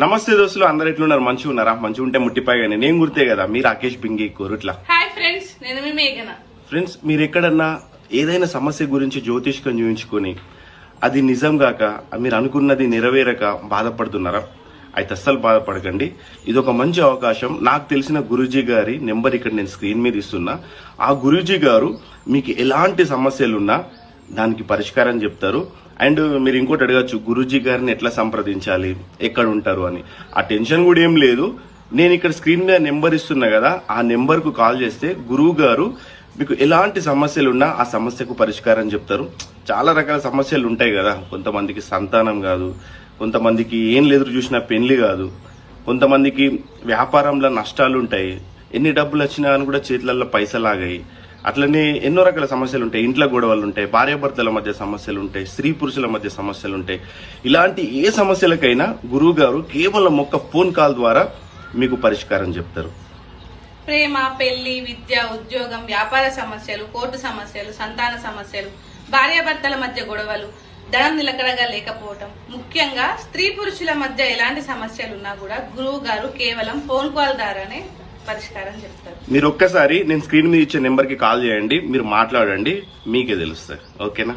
నమస్తే దోస్తులు అందరు ఎట్లున్నారు? మంచిగా ఉన్నారా? మంచిగా ఉంటే ముట్టిపాయగానే. నేను గుర్తే కదా మీరు రాకేష్ బింగి కోరుట్లా హాయ్ ఫ్రెండ్స్ నేను మీ మేఘన. ఫ్రెండ్స్ మీరు ఎక్కడన్నా ఏదైనా సమస్య గురించి జ్యోతిష్కం చూపించుకొని అది నిజం కాక మీరు అనుకున్నది నెరవేరక బాధపడుతున్నారా? అయితే అస్సలు బాధపడకండి. ఇది ఒక మంచి అవకాశం. నాకు తెలిసిన గురూజీ గారి నెంబర్ ఇక్కడ నేను స్క్రీన్ మీద ఇస్తున్నా. ఆ గురూజీ గారు మీకు ఎలాంటి సమస్యలున్నా దానికి పరిష్కారం చెప్తారు. అండ్ మీరు ఇంకోటి అడగచ్చు గురూజీ గారిని ఎట్లా సంప్రదించాలి ఎక్కడ ఉంటారు అని. ఆ టెన్షన్ కూడా ఏం లేదు. నేను ఇక్కడ స్క్రీన్ మీద నెంబర్ ఇస్తున్నా కదా ఆ నెంబర్కు కాల్ చేస్తే గురువు గారు మీకు ఎలాంటి సమస్యలు ఉన్నా ఆ సమస్యకు పరిష్కారం చెప్తారు. చాలా రకాల సమస్యలు ఉంటాయి కదా. కొంతమందికి సంతానం కాదు కొంతమందికి ఏం లేదు చూసినా పెళ్ళి కాదు కొంతమందికి వ్యాపారంలో నష్టాలు ఉంటాయి. ఎన్ని డబ్బులు వచ్చినా అని కూడా చేతులలో పైసలాగాయి. అట్లనే ఎన్నో రకాల సమస్యలు ఉంటాయి ఇంట్లో గొడవలు ఉంటాయి భార్యాభర్తల మధ్య సమస్యలు ఉంటాయి స్త్రీ పురుషుల మధ్య సమస్యలు ఉంటాయి ఇలాంటి ఏ సమస్యలకైనా గురువు గారు కేవలం ఒక్క ఫోన్ కాల్ ద్వారా మీకు పరిష్కారం చెప్తారు. ప్రేమ పెళ్ళి విద్య ఉద్యోగం వ్యాపార సమస్యలు కోర్టు సమస్యలు సంతాన సమస్యలు భార్యాభర్తల మధ్య గొడవలు ధనం నిలకడగా లేకపోవటం. ముఖ్యంగా స్త్రీ పురుషుల మధ్య ఎలాంటి సమస్యలు ఉన్నా కూడా గురువు గారు కేవలం ఫోన్ కాల్ ద్వారానే పరిష్కారం చెప్తారు. మీరు ఒక్కసారి నేను స్క్రీన్ మీద ఇచ్చే నెంబర్కి కాల్ చేయండి మీరు మాట్లాడండి మీకే తెలుస్తుంది ఓకేనా?